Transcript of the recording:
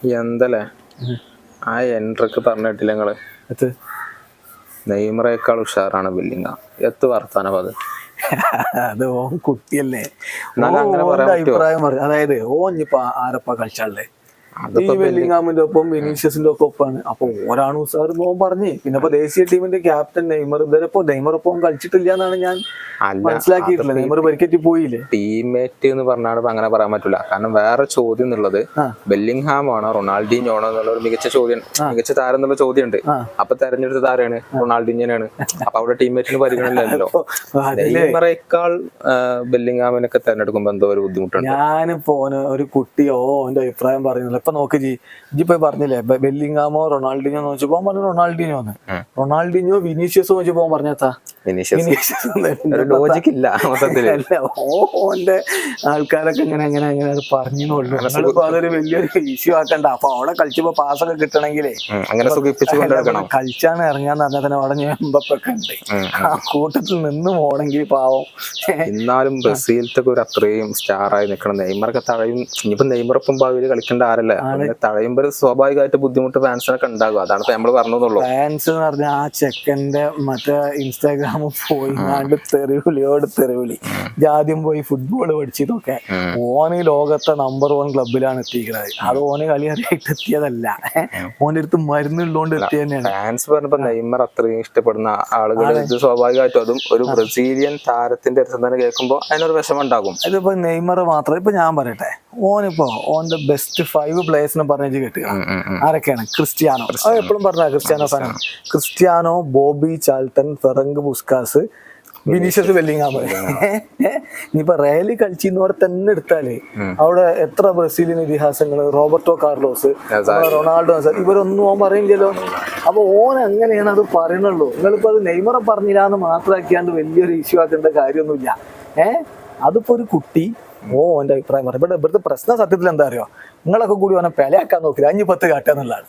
എന്തല്ലേ? ആ എൻട്രക്ക് പറഞ്ഞിട്ടില്ല നിങ്ങൾ? എത്ത്? നെയ്മറേക്കാൾ ഉഷാറാണ് ബില്ലിങ്ങ എത്ത് വർത്താനം അത്? അത് ഓൻ കുട്ടിയല്ലേ. എന്നാലും അങ്ങനെ ഓന്റെ പറയാൻ പറ്റുമോ? അഭിപ്രായം പറ അതായത് ഓൻ ഇപ്പൊ ആരപ്പ കളിച്ചാളേ ഈ ഒപ്പം വിനീഷ്യസിന്റെ ഒക്കെ ഒപ്പാണ്. അപ്പൊ ഒരാണ് ഉസാർ ഓൻ പറഞ്ഞേ. പിന്നെ ഇപ്പൊ ദേശീയ ടീമിന്റെ ക്യാപ്റ്റൻ നെയ്മർ ഇതുവരെ ഇപ്പൊ നെയ്മർ ഒപ്പം കളിച്ചിട്ടില്ല എന്നാണ് ഞാൻ മനസ്സിലാക്കിയിട്ടുള്ളത്. മനസ്സിലാക്കിയിട്ടില്ല നെയ്മർ പരിക്കേറ്റി പോയില്ലേ? ടീംമേറ്റ് എന്ന് പറഞ്ഞാൽ അങ്ങനെ പറയാൻ പറ്റില്ല കാരണം വേറെ ചോദ്യം എന്നുള്ളത്. ബെല്ലിംഗ്ഹാം ആണോ റൊണാൾഡീനോ ആണോ എന്നുള്ള ഒരു മികച്ച ചോദ്യം മികച്ച താരം എന്നുള്ള ചോദ്യം ഉണ്ട് ആ. അപ്പൊ തെരഞ്ഞെടുത്ത താരാണ്? റൊണാൾഡീനാണ് അപ്പൊ അവിടെ ടീംമേറ്റിന് പരിഗണനയില്ലല്ലോ. നെയ്മറേക്കാൾ ബെല്ലിംഗ്ഹാമിനൊക്കെ തെരഞ്ഞെടുക്കുമ്പോ എന്തോ ഒരു ബുദ്ധിമുട്ടുണ്ട്. ഞാനിപ്പോ ഒരു കുട്ടിയോ എന്റെ അഭിപ്രായം പറയുന്നില്ല. ഇപ്പൊ നോക്ക് ജി ഇപ്പൊ പറഞ്ഞില്ലേ ബെല്ലിംഗാമോ ബെല്ലിങ്ങാമോ റൊണാൾഡിനോ ഓൻ പറഞ്ഞു റൊണാൾഡിനോ എന്ന്. റൊണാൾഡിനോ വിനീഷ്യസോ വെച്ചപ്പോ ഓൻ പറഞ്ഞാ ലോജിക് ഇല്ല ഓന്റെ ആൾക്കാരൊക്കെ ഇങ്ങനെ അങ്ങനെ അങ്ങനെ അത് പറഞ്ഞുള്ളൂ നിങ്ങളിപ്പോ അതൊരു വലിയൊരു ഇഷ്യൂ ആക്കണ്ട. അപ്പൊ അവിടെ കളിച്ചപ്പോ പാസ് കിട്ടണമെങ്കിലേ. കിട്ടണെങ്കിലേ അങ്ങനെ കളിച്ചാണ് ഇറങ്ങാന്ന് പറഞ്ഞാൽ തന്നെ അവിടെ ഞാൻ ഉണ്ട്. ആ കൂട്ടത്തിൽ നിന്ന് പോണെങ്കിൽ പാവം. എന്നാലും ബ്രസീലത്തെ ഒരു അത്രയും സ്റ്റാറായി നിൽക്കണം. നെയ്മറൊക്കെ തഴയും. ഇനിയിപ്പോ നെയ്മറൊപ്പം ഭാവിയിൽ കളിക്കേണ്ട ആരല്ലേ. തഴയുമ്പോൾ സ്വാഭാവികമായിട്ട് ബുദ്ധിമുട്ട് ഫാൻസിനൊക്കെ ഉണ്ടാകും. അതാണ് ഇപ്പൊ നമ്മൾ പറഞ്ഞതെന്നുള്ളൂ. ഫാൻസ് എന്ന് പറഞ്ഞാൽ ആ ചെക്കന്റെ മറ്റേ ഇൻസ്റ്റാഗ്രാമിൽ പോയി കണ്ട് തെറിവിളിയോട് തെറിവിളി ജാദ്യം പോയി ഫുട്ബോൾ പഠിച്ചതൊക്കെ. ഓന് ലോകത്തെ നമ്പർ വൺ ക്ലബിലാണ് എത്തിക്കുന്നത് അത് ഓന് കളി അറിയായിട്ട് എത്തിയതല്ല. ഓന്റെ അടുത്ത് മരുന്നുള്ളതുകൊണ്ട് എത്തിയ തന്നെയാണ്. ഫാൻസ് പറഞ്ഞപ്പോ നെയ്മർ അത്രയും ഇഷ്ടപ്പെടുന്ന ആളുകൾ ഇത് സ്വാഭാവികമായിട്ടും അതും ഒരു ബ്രസീലിയൻ താരത്തിന്റെ അടുത്ത് തന്നെ കേൾക്കുമ്പോൾ അതിനൊരു വിഷമം ഉണ്ടാകും ഇതിപ്പോ നെയ്മർ മാത്രം ഇപ്പൊ ഞാൻ പറയട്ടെ. ഓനിപ്പോ ഓന്റെ ബെസ്റ്റ് ഫൈവ് പ്ലേയേഴ്സിനെ പറഞ്ഞു കേട്ടുക. ആരൊക്കെയാണ്? ക്രിസ്ത്യാനോ. എപ്പോഴും പറഞ്ഞ ക്രിസ്ത്യാനോ ഫാനാണ് Cristiano Bobby Charlton Ferenc Puskas Vinicius Bellingham ഇനിയിപ്പോ റയലി കളിച്ചിന്നവരെ തന്നെ എടുത്താൽ അവിടെ എത്ര ബ്രസീലിയൻ ഇതിഹാസങ്ങൾ റോബർട്ടോ കാർലോസ് റൊണാൾഡോ ഇവരൊന്നും ഓൻ പറയില്ലല്ലോ. അപ്പൊ ഓൻ അങ്ങനെയാണ് അത് പറയണുള്ളൂ? നിങ്ങളിപ്പോ അത് നെയ്മറെ പറഞ്ഞില്ല എന്ന് മാത്രമാക്കിയാണ്ട് വലിയൊരു ഇഷ്യൂ ആക്കേണ്ട കാര്യമൊന്നുമില്ല. ഏഹ് അതിപ്പോ ഒരു കുട്ടി ഓ എന്റെ അഭിപ്രായം പറയും ഇവിടെ ഇവിടുത്തെ പ്രശ്നം സത്യത്തിൽ എന്താ അറിയോ? നിങ്ങളൊക്കെ കൂടി ഓനെ പെലയാക്കാൻ നോക്കില്ല. അഞ്ഞു പത്ത് കാട്ടുക എന്നുള്ളതാണ്.